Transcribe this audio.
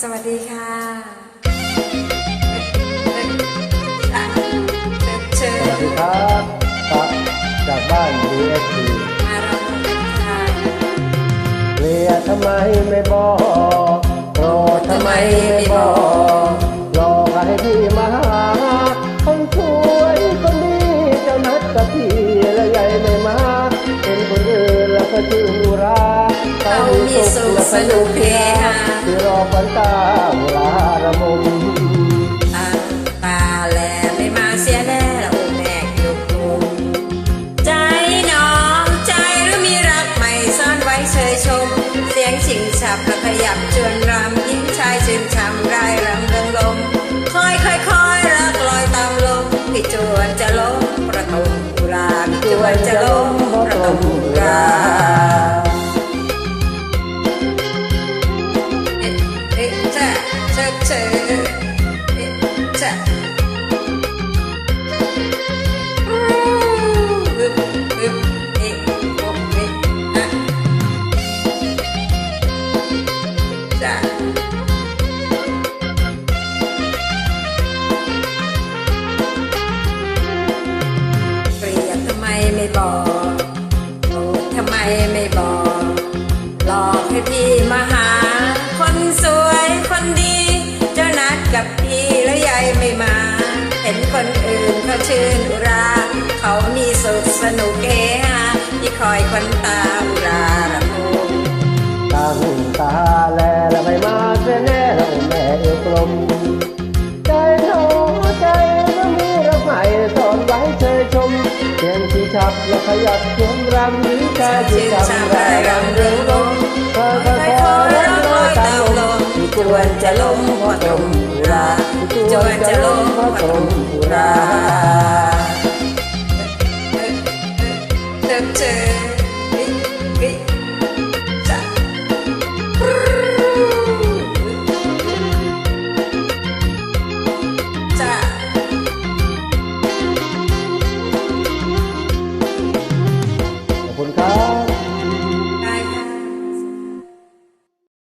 สวัสดีค่ะเชิสวัสญดีครับตักจากบ้าน DSP มารับค่ะเรียกทำไมไม่บอกโกรธทำไมไม่ สุขสนุกเฮฮาที่รอฝันตาเวลาระมุมตาตาแลไม่มาเสียแน่ละโอ้แม่ยุกมุมใจน้องใจหรือมีรักใหม่ซ่อนไว้เชยชม เสียงชิงฉับ บอึบเอ๊ะโอ๊ะเอ๊ะอะจ้ะเกลียดทำไมไม่บอกทำไมไม่บอกหลอกให้พี่มาหา พี่แล้วยายไม่มา เห็นคนอื่นเขาชื่นอุรา เขามีสุขสนุกเฮฮาที่คอยคนตาอุราระมงตั้งตาแลแล้วไม่มาเสียแน่เราแม่เอวกลม ใจโน้ใจแล้วมีรักใหม่สอนไว้เชยชมเสียงที่ชับและขยับชวนรำหญิงชายที่ชื่นจำชาได้รายรำ จวนจะล้มเพราะตมอุ